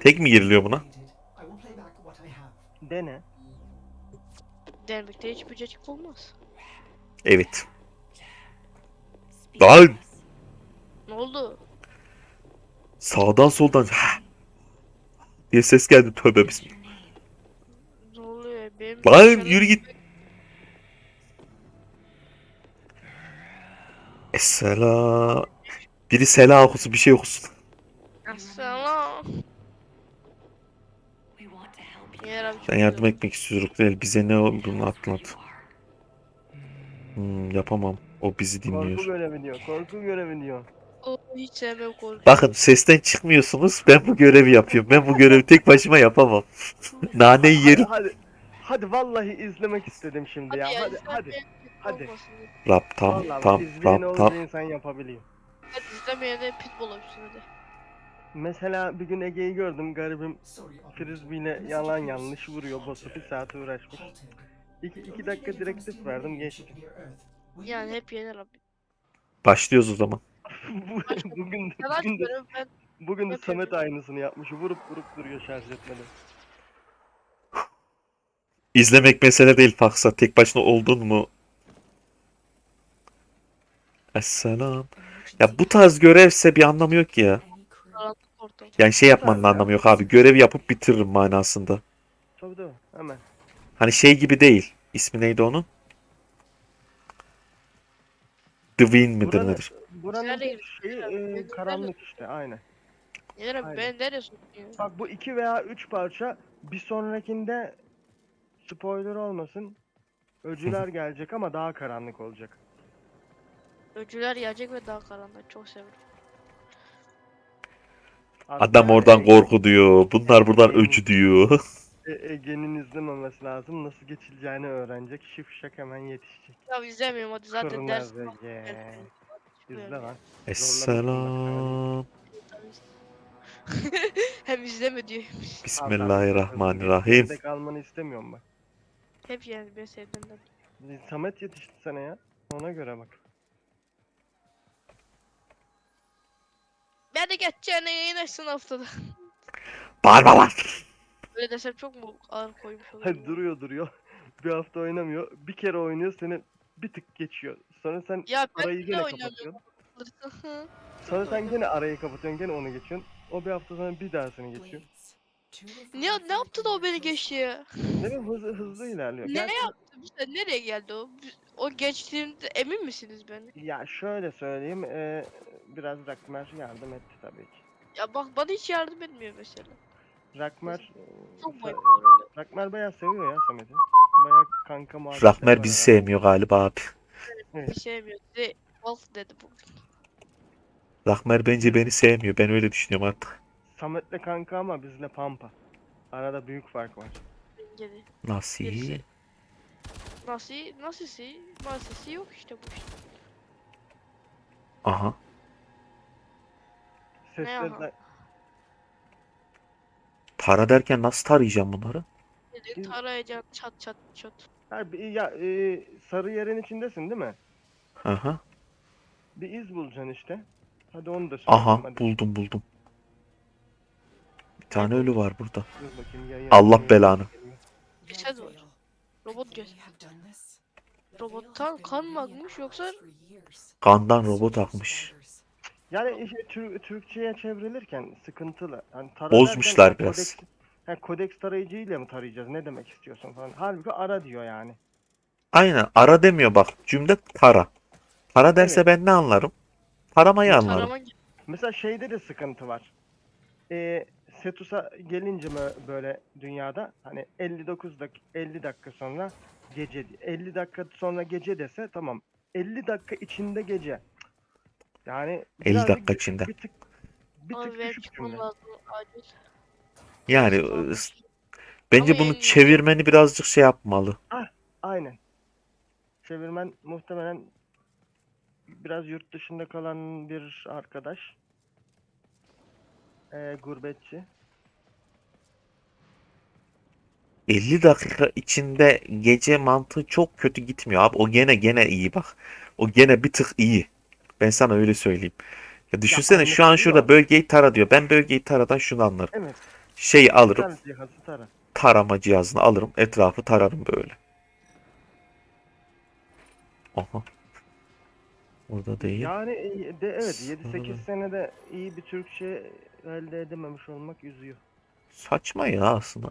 Tek mi giriliyor buna? Dene. Denemekte hiçbir cacık olmaz. Evet. Lan Ne oldu? sağdan soldan "Ha!" diye ses geldi tövbe bismillah. Ne oluyor? Benim Lan yürü git. Esselam. Biri sela okusun bir şey okusun. Assalam. Yer abi Ben yardım etmek istiyorum değil. Bize ne olduğunu atlat. Hmm, yapamam. O bizi Korku dinliyor. görevi diyor. Korku görevi diyor. O hiç sevmem korku. Bakın sesten çıkmıyorsunuz. Ben bu görevi yapıyorum. Ben bu görevi tek başıma yapamam. Naneyi Hadi yerim. hadi. Hadi vallahi izlemek istedim şimdi ya. Hadi hadi. izlemeyen hadi. pit olmasın. Rap tam Vallahi tam izleyen rap olunca tam. insan yapabiliyor. Hadi izlemeyene pitbull olsun hadi. Mesela bir gün Ege'yi gördüm garibim frisbee'yle yalan yanlış vuruyor boss'u bir saat uğraşmış. İki, iki dakika direktif verdim geçti. Yani hep yener abi. Başlıyoruz o zaman. Bu- bugün de, bugün de, ben. bugün de Samet aynısını yapmış. Vurup vurup duruyor şarj etmeden. İzlemek mesele değil Faksa. Tek başına oldun mu? Esselam. Ya bu tarz görevse bir anlamı yok ya. Yani şey yapmanın anlamı yok abi. Görev yapıp bitiririm manasında. Tabii tabii hemen. Hani şey gibi değil. İsmi neydi onun? Dwin midir Buranın, nedir? buranın şeyi e, karanlık işte aynen. Yener abi Aynen. ben sokuyor? Bak bu iki veya üç parça bir sonrakinde spoiler olmasın. Öcüler gelecek ama daha karanlık olacak. Öcüler gelecek ve daha karanlık. Çok seviyorum. Adam oradan korku diyor. Bunlar buradan öcü diyor. E- Ege'nin izlememesi lazım. Nasıl geçileceğini öğrenecek. Şifşak hemen yetişecek. Ya izlemiyorum hadi zaten Kurnaz ders. Ege. İzle lan. Esselam. Hem izleme diyor. Bismillahirrahmanirrahim. Tek almanı istemiyorum bak. Hep yani ben sevdiğimden. Samet yetişti sana ya. Ona göre bak. Ben de geçeceğine yayın açsın haftada. Bağırma lan. Öyle desem çok mu ağır koymuş olur? Hadi duruyor duruyor. Bir hafta oynamıyor. Bir kere oynuyor seni bir tık geçiyor. Sonra sen Ya ben arayı gene oynamıyorum. kapatıyorsun. Sonra sen gene arayı kapatıyorsun gene onu geçiyorsun. O bir hafta sonra bir daha seni geçiyor. Ne, ne yaptı da o beni geçti ya? Ne bileyim hızlı hızlı ilerliyor. Ne Gerçi- yaptı? Sen nereye geldi o? O geçtiğinde emin misiniz beni? Ya şöyle söyleyeyim. eee, biraz Rakmer yardım etti tabii ki. Ya bak bana hiç yardım etmiyor mesela. Rakmer Çok bayılıyor öyle. Rakmer bayağı seviyor ya Samet'i. Bayağı kanka muhabbetleri Rahmer bizi sevmiyor galiba abi. Bir sevmiyor. Size Wolf dedi bugün. Rahmer bence beni sevmiyor. Ben öyle düşünüyorum artık. Samet'le kanka ama bizle pampa. Arada büyük fark var. De. Nasıl? Birisi- Nasıl? Nasılsı? Nasılsı yok işte bu işte. Aha. Seslerden Para derken nasıl tarayacağım bunları? Dedi Biz- tarayacaksın çat çat çat. Ha, bir- ya eee, sarı yerin içindesin değil mi? Aha. Bir iz bulacaksın işte. Hadi onu da söyleyeyim Aha hadi. buldum buldum. Bir tane ölü var burada. Allah belanı. Ceset var. Robot ceset. Robottan kan mı akmış yoksa Kandan robot akmış. Yani işte Tür- Türkçe'ye çevrilirken sıkıntılı. Hani tara Bozmuşlar derken, biraz. Kodeks, ha, kodeks tarayıcıyla mı tarayacağız? Ne demek istiyorsun falan. Halbuki ara diyor yani. Aynen ara demiyor bak. Cümle tara. Tara derse Evet. ben ne anlarım? Taramayı anlarım. Mesela şeyde de sıkıntı var. Ee, Setus'a gelince mi böyle dünyada hani 59 dak 50 dakika sonra gece 50 dakika sonra gece dese tamam. 50 dakika içinde gece. Yani 50 birazcık dakika düşük, içinde. Bir tık bir tık düşük cümle. Yani bence Ama bunu çevirmeni birazcık şey yapmalı. Aynen. Çevirmen muhtemelen biraz yurt dışında kalan bir arkadaş. Ee, gurbetçi. 50 dakika içinde gece mantığı çok kötü gitmiyor abi. O gene gene iyi bak. O gene bir tık iyi. Ben sana öyle söyleyeyim. Ya düşünsene şu an şurada anlaşılıyor. bölgeyi tara diyor. Ben bölgeyi taradan şunu anlarım. Evet. Şeyi alırım. Tara cihazı tara. Tarama cihazını alırım. Etrafı tararım böyle. Aha. Orada değil. Yani e, de evet 7-8 Sonra- senede iyi bir Türkçe elde edememiş olmak üzüyor. Saçma ya aslında.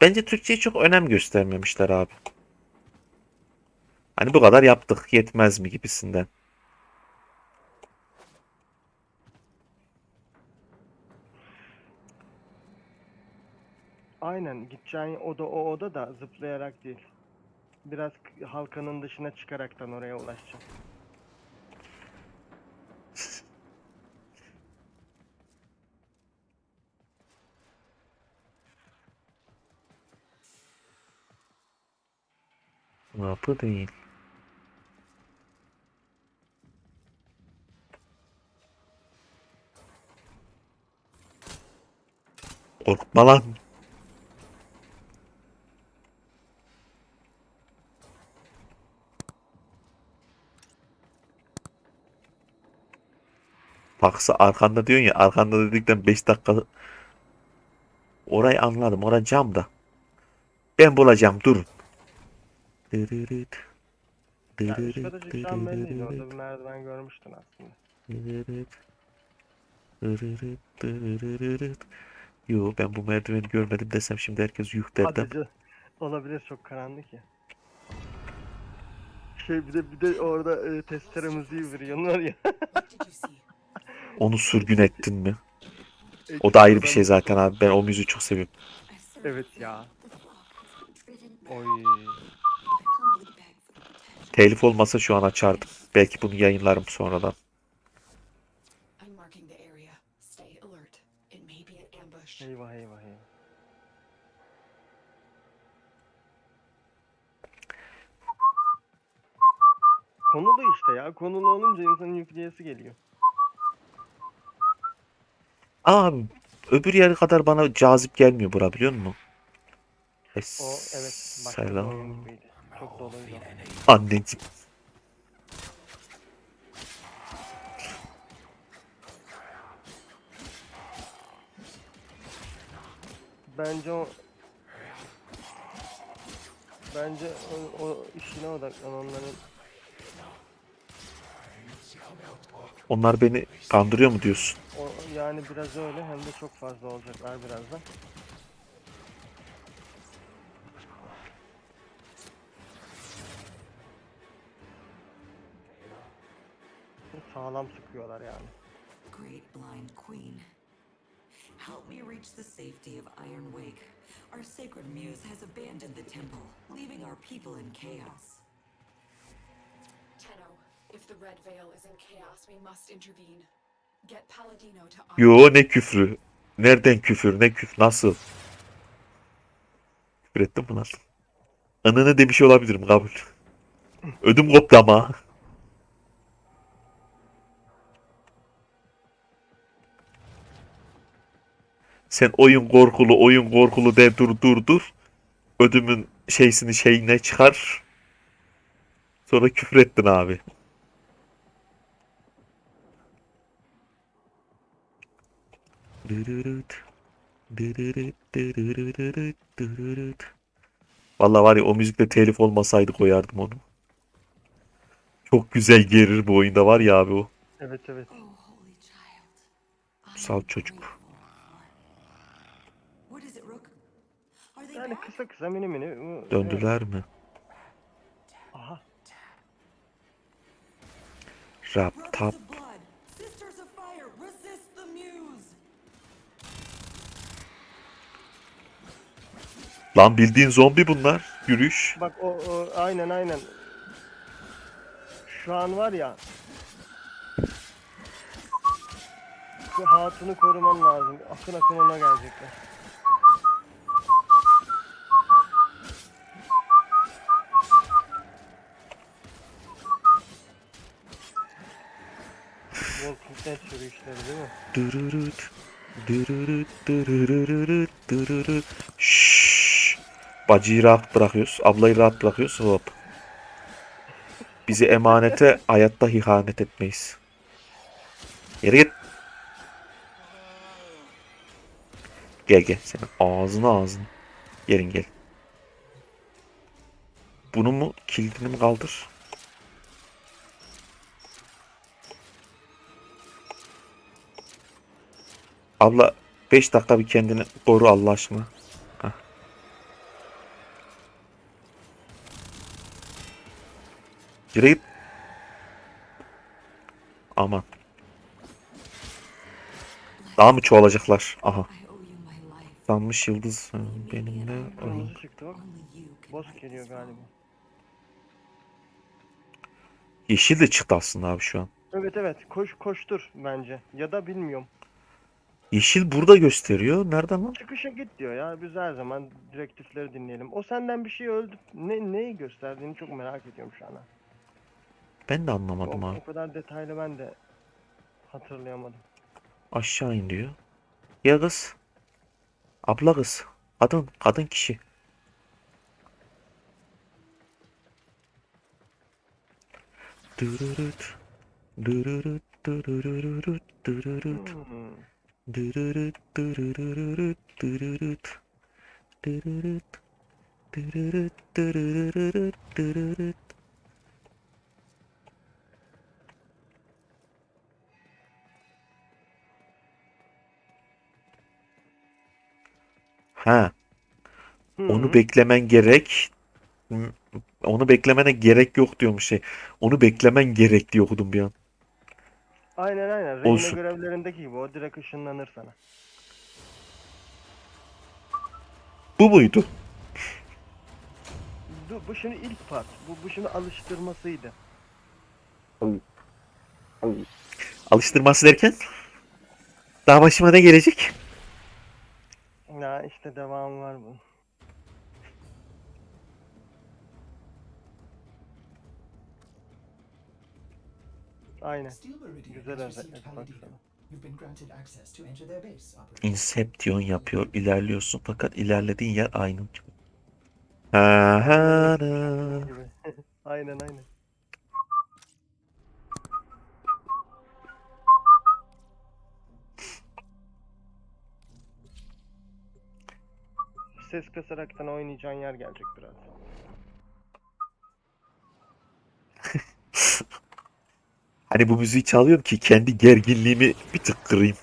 Bence Türkçe'ye çok önem göstermemişler abi. Hani bu kadar yaptık yetmez mi gibisinden. Aynen gideceğin oda o oda da zıplayarak değil. Biraz halkanın dışına çıkaraktan oraya ulaşacağım. Yapı değil. Korkma lan. Baksa arkanda diyorsun ya arkanda dedikten 5 dakika orayı anladım. Orası cam da. Ben bulacağım durun. Dırırıt. Yani şurada çıkacağım belliydi. Orada bir merdiven görmüştün aslında. dırırıt. Dırırıt, dırırıt. Yo ben bu merdiveni görmedim desem şimdi herkes yuh derdim. Hadi. Olabilir çok karanlık ya. Şey bir de bir de orada e, testere müziği veriyorlar ya. Onu sürgün ettin mi? O da ayrı bir şey zaten abi. Ben o müziği çok seviyorum. Evet ya. Oy. Telif olmasa şu an açardım. Belki bunu yayınlarım sonradan. Eyvah eyvah eyvah. Konulu işte ya. Konulu olunca insanın yükleyesi geliyor. Abi öbür yer kadar bana cazip gelmiyor bura biliyor musun? O evet başka Çok doluydu. o. Anneciğim. Bence o Bence o, o işine odaklan onların. Onlar beni kandırıyor mu diyorsun? O, yani biraz öyle hem de çok fazla olacaklar birazdan. Sağlam sıkıyorlar yani. Great Blind Queen, help me reach the safety of Iron Wake. Our sacred muse has abandoned the temple, leaving our people in chaos. Tenno, if the Red Veil is in chaos, we must intervene. Get Paladino to Yo ne küfrü. Nereden küfür? Ne küfür? Nasıl? Küfür ettim mi lan? Ananı demiş olabilirim kabul. Ödüm koptu ama. Sen oyun korkulu oyun korkulu de dur dur dur. Ödümün şeysini şeyine çıkar. Sonra küfür ettin abi. Vallahi var ya o müzikle telif olmasaydı koyardım onu. Çok güzel gerir bu oyunda var ya abi o. Evet evet. Am çocuk. grateful. What is it, Rook? Are they Yani kısa kısa mini mini. bu- evet. Döndüler mi? Aha. Rap tap. Lan bildiğin zombi bunlar. Yürüyüş. Bak o, o aynen aynen. Şu an var ya. Şu hatunu koruman lazım. Akın akın ona gelecekler. Dead yürüyüşleri değil mi? Dırırıt. Dırırıt, dırırırırıt, dırırıt. Şşş. Bacıyı rahat bırakıyoruz. Ablayı rahat bırakıyoruz. Hop. Bizi emanete hayatta ihanet etmeyiz. Yere git. Gel gel senin ağzına ağzına. Gelin gel. Bunu mu kilidini mi kaldır? Abla 5 dakika bir kendini koru Allah aşkına. Heh. Yürü git. Aman. Daha mı çoğalacaklar? Aha. Sanmış yıldız ha, benimle. Boss geliyor galiba. Yeşil de çıktı aslında abi şu an. Evet evet koş koştur bence. Ya da bilmiyorum. Yeşil burada gösteriyor. Nereden lan? Çıkışa git diyor ya. Biz her zaman direktifleri dinleyelim. O senden bir şey öldü. Ne neyi gösterdiğini çok merak ediyorum şu an. Ben de anlamadım O, abi. o kadar detaylı ben de hatırlayamadım. Aşağı in diyor. Ya kız. Abla kız. Kadın. Kadın kişi. Dırırıt. Dırırıt. Dırırırıt. Dırırıt. Hmm. Dırırıt. Dırırırıt. Dırırıt. Dırırıt. Dırırıt. Dırırırıt. Dırırıt. Ha, onu beklemen gerek. Onu beklemene gerek yok diyormuş şey. Onu beklemen gerek diye okudum bir an. Aynen aynen. Reyne Olsun. görevlerindeki gibi o direkt ışınlanır sana. Bu muydu? Bu, bu şimdi ilk part. Bu, bu şimdi alıştırmasıydı. Alıştırması derken? Daha başıma ne gelecek? Ya işte devam var bu. Their base, Operator. Inception yapıyor. ilerliyorsun fakat ilerlediğin yer aynı. Aynen aynen. Ses kasaraktan oynayacağın yer gelecek biraz. Hani bu müziği çalıyorum ki kendi gerginliğimi bir tık kırayım.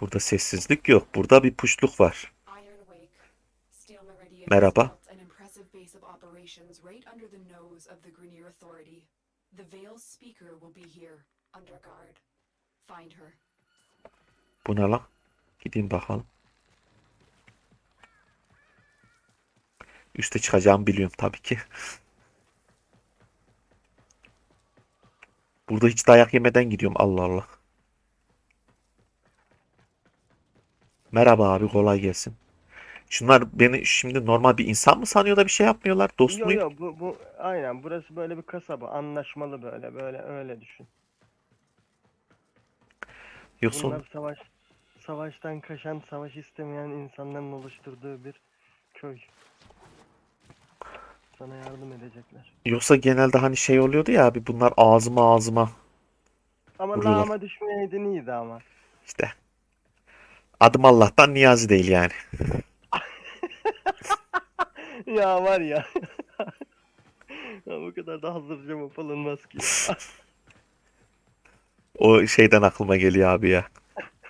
Burada sessizlik yok. Burada bir puşluk var. Merhaba. has built an impressive base of operations right under the nose of the Grenier Authority. The Veil Speaker will be here, under guard. Find her. Bu ne lan? Gideyim bakalım. Üste çıkacağımı biliyorum tabii ki. Burada hiç dayak yemeden gidiyorum. Allah Allah. Merhaba abi kolay gelsin. Şunlar beni şimdi normal bir insan mı sanıyor da bir şey yapmıyorlar? Dost Yo muyum? yo bu, bu aynen burası böyle bir kasaba anlaşmalı böyle böyle öyle düşün. Yoksa Bunlar savaş savaştan kaçan, savaş istemeyen insanların oluşturduğu bir köy. Sana yardım edecekler. yoksa genelde hani şey oluyordu ya abi bunlar ağzıma ağzıma Ama Vuruyorlar. lağıma düşmeyeydin iyiydi ama. işte. Adım Allah'tan Niyazi değil yani. ya var ya. ya bu kadar da hazırca mı alınmaz ki. O şeyden aklıma geliyor abi ya.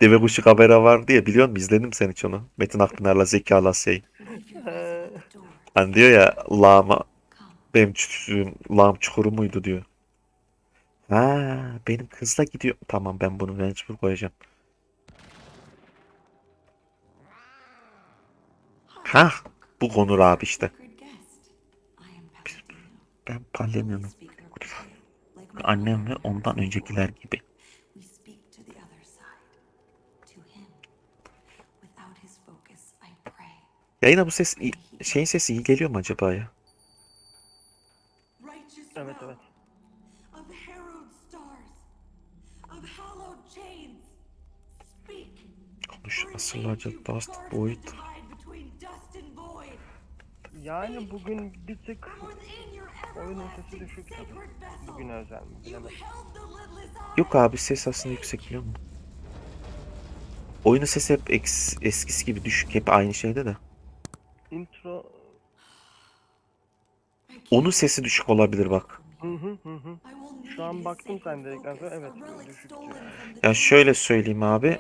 Deve kuşu kamera vardı ya biliyor musun? İzledim sen hiç onu. Metin Akpınar'la Zeki Alasya'yı. Hani diyor ya lağma benim çü- lağım çukuru muydu diyor. Ha benim kızla gidiyor. Tamam ben bunu mecbur koyacağım. Ha bu Konur abi işte. Ben my Annem ve ondan öncekiler gibi. Yayına bu ses şeyin sesi iyi geliyor mu acaba ya? Evet, evet. Konuş asırlarca Dust Void. Yani bugün bir tık oyunun sesi düşük tabii. Bugün özel mi bilemedim. Yok abi ses aslında yüksek biliyor musun? Oyunun sesi hep eks- eskisi gibi düşük. Hep aynı şeyde de. Intro Onun sesi düşük olabilir bak. hı hı hı hı. Şu an baktım sen dedikten sonra evet düşük. Ya şöyle söyleyeyim abi.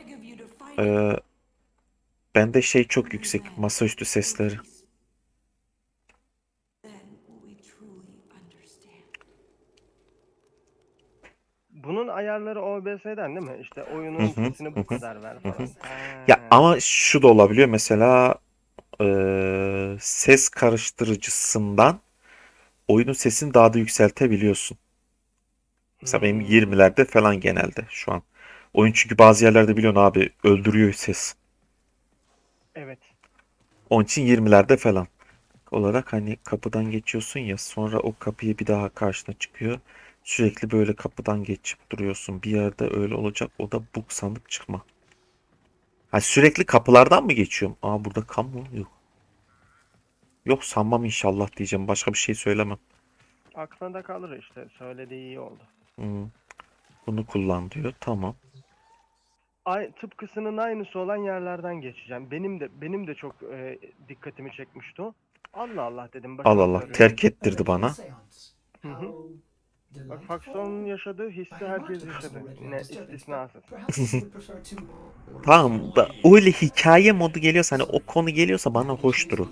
Ee, bende şey çok yüksek. Masaüstü sesleri. Bunun ayarları OBS'den değil mi? İşte oyunun sesini bu kadar ver falan. Ya ama şu da olabiliyor. Mesela ee, ses karıştırıcısından oyunun sesini daha da yükseltebiliyorsun. Mesela benim Hmm. 20'lerde falan genelde şu an. Oyun çünkü bazı yerlerde biliyorsun abi öldürüyor ses. Evet. Onun için 20'lerde falan olarak hani kapıdan geçiyorsun ya sonra o kapıyı bir daha karşına çıkıyor. Sürekli böyle kapıdan geçip duruyorsun. Bir yerde öyle olacak. O da bug sandık çıkma. Ha sürekli kapılardan mı geçiyorum? Aa burada kam mı? Yok. Yok sanmam inşallah diyeceğim. Başka bir şey söylemem. Aklına da kalır işte. Söylediği iyi oldu. Hmm. Bunu kullan diyor. Tamam. Ay, tıpkısının aynısı olan yerlerden geçeceğim. Benim de benim de çok e, dikkatimi çekmişti o. Allah Allah dedim. başım Allah Allah. dönüyor. Terk ettirdi bana. Hı hı. Bak. Faxon'un yaşadığı hissi herkes yaşadı. but istisnasız. Tamam da öyle hikaye modu geliyorsa hani o konu geliyorsa bana hoştur o.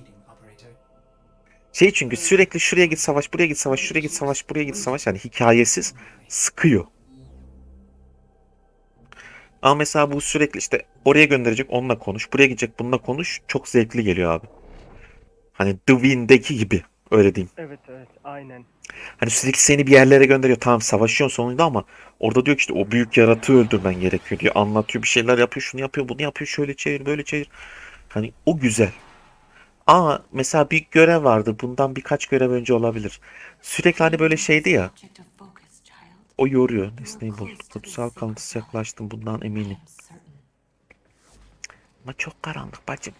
Şey çünkü sürekli şuraya git savaş, buraya git savaş, şuraya git savaş, buraya git savaş. Yani hikayesiz sıkıyor. Ama mesela bu sürekli işte oraya gönderecek onunla konuş, buraya gidecek bununla konuş. Çok zevkli geliyor abi. Hani The Wind'deki gibi öyle diyeyim. Evet evet aynen. Hani sürekli seni bir yerlere gönderiyor. Tamam savaşıyorsun sonunda ama orada diyor ki işte o büyük yaratığı öldürmen gerekiyor diyor. Anlatıyor bir şeyler yapıyor, şunu yapıyor, bunu yapıyor, şöyle çevir, böyle çevir. Hani o güzel. Ama mesela bir görev vardı. Bundan birkaç görev önce olabilir. Sürekli hani böyle şeydi ya. O yoruyor. Nesneyi bul. Kutsal kalıntısı yaklaştım. Bundan eminim. Ama çok karanlık bacım.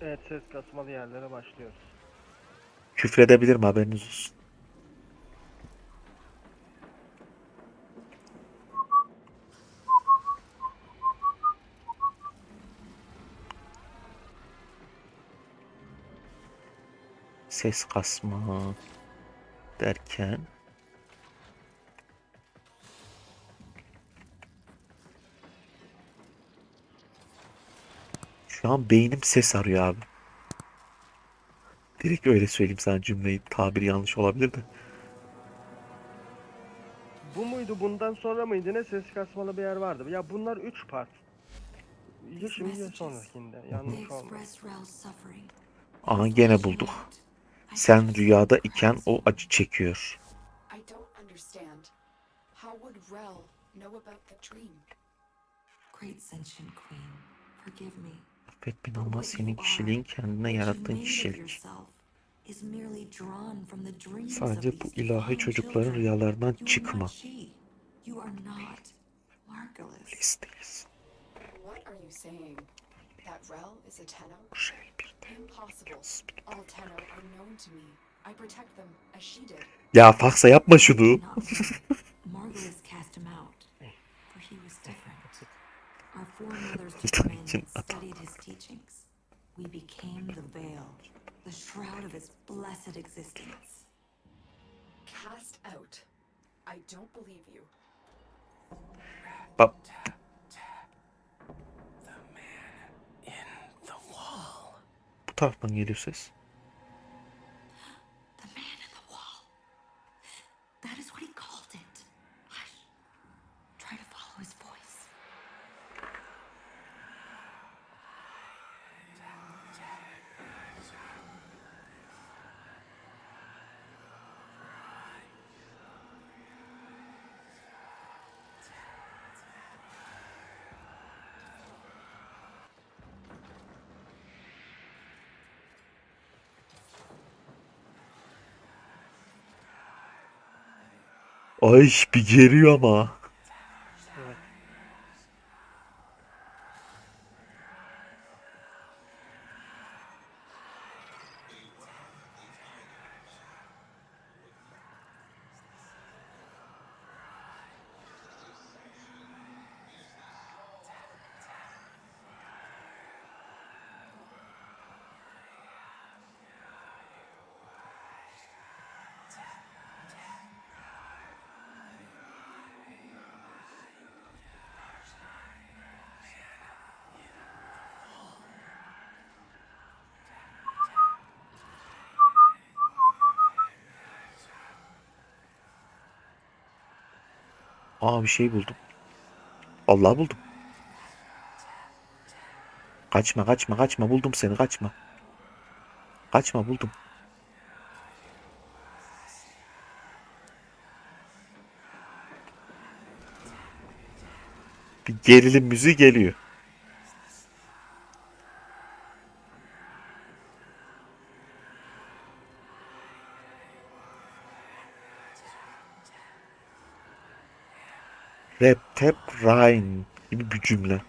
Evet ses kasmalı yerlere başlıyoruz. Küfredebilirim haberiniz olsun. Ses kasma derken şu an beynim ses arıyor abi. Direkt öyle söyleyeyim sana cümleyi. Tabiri yanlış olabilir de. Bu muydu bundan sonra mıydı ne ses kasmalı bir yer vardı. Ya bunlar 3 part. Ya şimdi ya sonrakinde. Yanlış olmaz. Aha gene bulduk. Sen rüyada iken o acı çekiyor. I don't understand. How would Rel know about the dream? Great sentient queen, forgive me. Affet beni ama senin kişiliğin kendine yarattığın kişilik. Sadece bu ilahi çocukların rüyalarından çıkma. Bliss değilsin. What are you saying? That Rel is a Tenno? Şey bir de. Impossible. All Tenno are known to me. I protect them as she did. Ya Faksa yapma şunu. Our foremothers İnsan took him için in and hata. studied his teachings. We became the veil, the shroud of his blessed existence. Cast out. I don't believe you. Bak bu taraftan geliyor ses. The man in the wall. That is what he called it. Hush. Try to follow his voice. Ay bir geriyor ama. Aa bir şey buldum. Allah buldum. Kaçma kaçma kaçma buldum seni kaçma. Kaçma buldum. Bir gerilim müziği geliyor. Rap, tap, gibi bir cümle.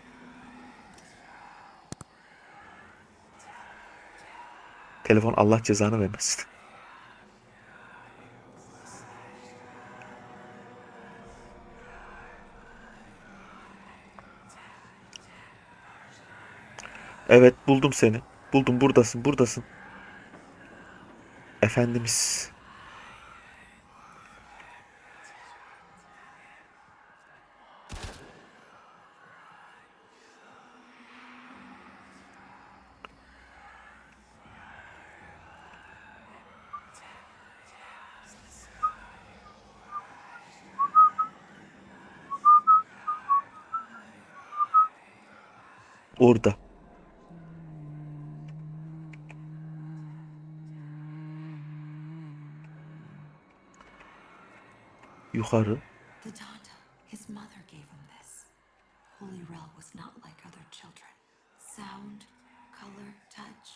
Telefon Allah cezanı vermesin. Evet buldum seni. Buldum buradasın buradasın. Efendimiz. Orada. Yukarı. His mother gave him this. Holy Rel was not like other children. Sound, color, touch,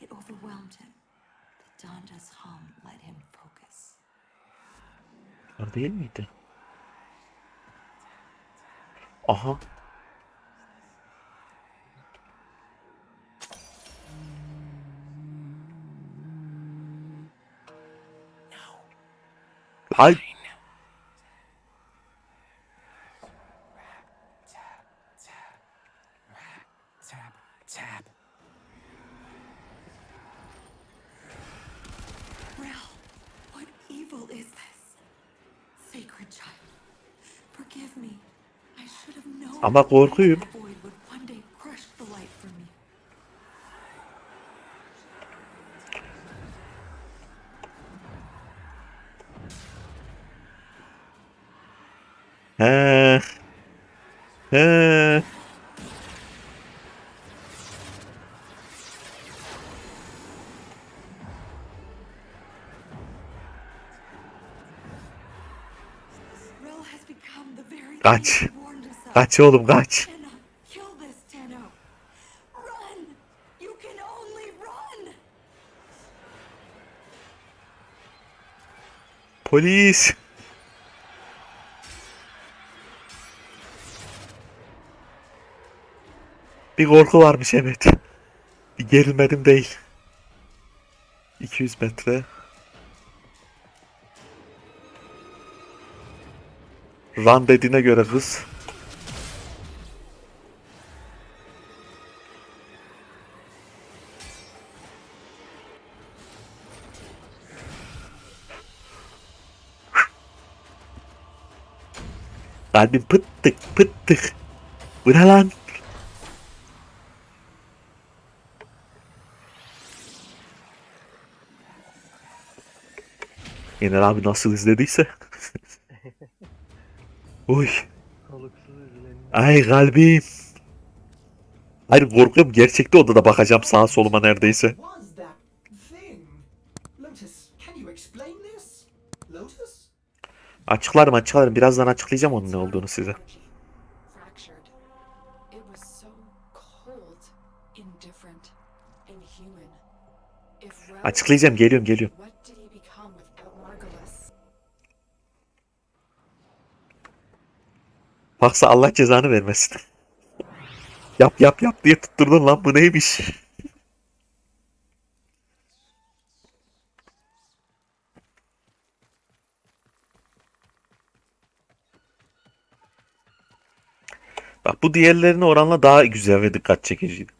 it overwhelmed him. The Donda's hum let him focus. Yukarı değil miydi? Aha. Ay Tap, tap. What evil is this? Sacred child, forgive me. I should have known. Ama korkuyum. Kaç. Kaç oğlum kaç. Tenno, Bir korku varmış evet. Bir gerilmedim değil. 200 metre. Run dediğine göre kız. Kalbim pıttık pıttık. Bu ne lan? Yener abi nasıl izlediyse. Uy. Soluksuz izleniyor. Ay kalbim. Hayır korkuyorum gerçekte odada bakacağım sağa soluma neredeyse. Açıklarım açıklarım birazdan açıklayacağım onun ne olduğunu size. Açıklayacağım geliyorum geliyorum. Baksa Allah cezanı vermesin. Yap yap yap diye tutturdun lan bu neymiş? Bak bu diğerlerine oranla daha güzel ve dikkat çekiciydi.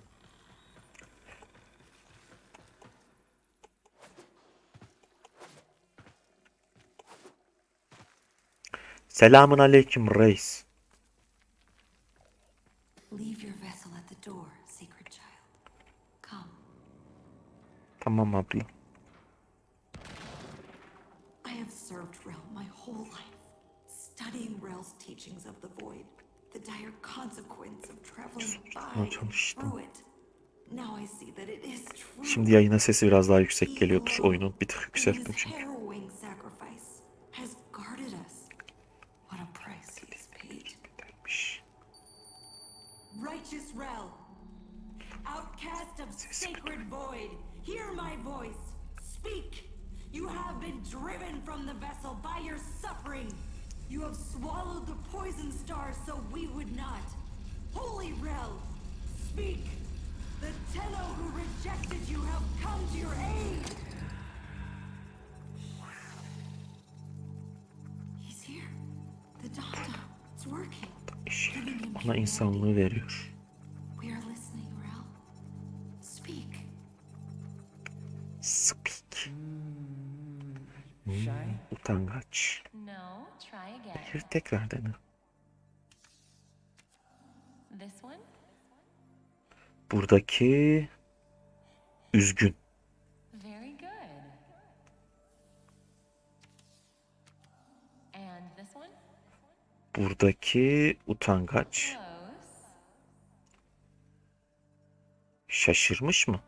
Selamun aleyküm reis. Leave your vessel at the door, sacred child. Come. Tamam abla. I have served Rel my whole life. studying Rel's teachings of the void, the dire consequence of traveling by through it. Now I see that it is true. Şimdi yayına sesi biraz daha yüksek geliyordur. Oyunu bir tık yükselttim çünkü. Righteous outcast of sacred void, hear my voice. Speak. You have been driven from the vessel by your suffering. You have swallowed the poison star so we would not. Holy Rel, speak. The Tenno who rejected you have come to your aid. He's here. The Donda. It's working. Giving him ona insanlığı veriyor. Speak. Shy? Utangaç. Bir tekrar dene. This one? Buradaki üzgün. Very good. And this one? Buradaki utangaç. Şaşırmış mı?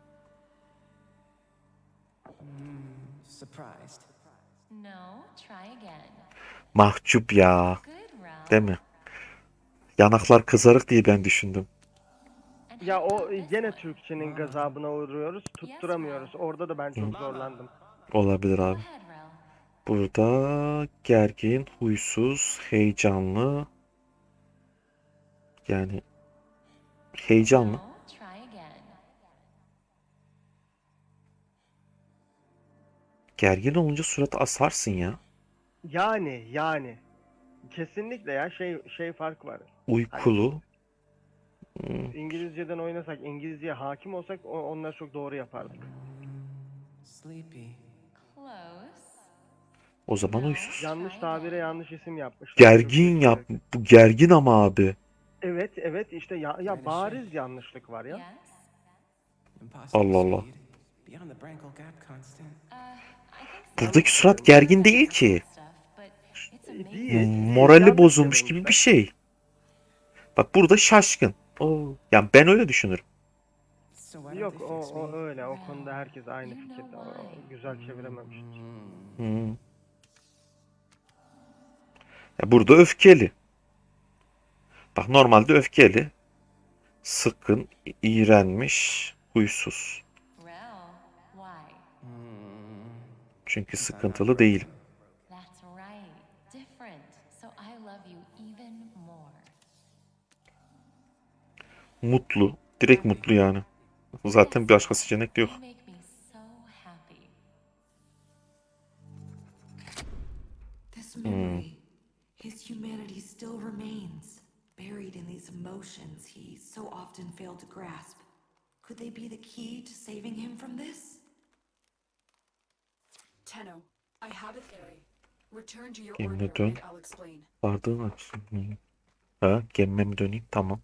Mahcup ya. Değil mi? Yanaklar kızarık diye ben düşündüm. Ya o gene? Türkçenin gazabına uğruyoruz. Tutturamıyoruz. Orada da ben çok zorlandım. Olabilir abi. Burada gergin, huysuz, heyecanlı. Yani heyecanlı. Gergin olunca suratı asarsın ya. Yani yani. Kesinlikle ya şey şey fark var. Uykulu. Hmm, İngilizceden oynasak, İngilizceye hakim olsak o- onları çok doğru yapardık. Sleepy. Close. O zaman huysuz. Yanlış tabire yanlış isim yapmışlar. Gergin yap. Bu gergin ama abi. Evet evet işte ya, ya bariz yanlışlık var ya. Yes. Impossible Allah Allah. speed. Beyond the Brankel gap constant. Uh, I think Buradaki surat gergin değil ki. Morali bozulmuş gibi bir şey. Bak burada şaşkın. Oo. Yani ben öyle düşünürüm. Yok o, o öyle o konuda herkes aynı fikirde. O güzel çevirememiş. Hmm. Ya burada öfkeli. Bak normalde öfkeli. Sıkın, iğrenmiş, huysuz. Çünkü sıkıntılı değilim. Mutlu. Direkt mutlu yani. Zaten başka seçenek de yok. His humanity still remains, buried in these emotions he so often failed to grasp. Could they be the key to saving him from this? Tenno, I have a theory. Return to your Gemine ordinary dön. and I'll explain. Vardığın açsın. Ha, gemmem döneyim. Tamam.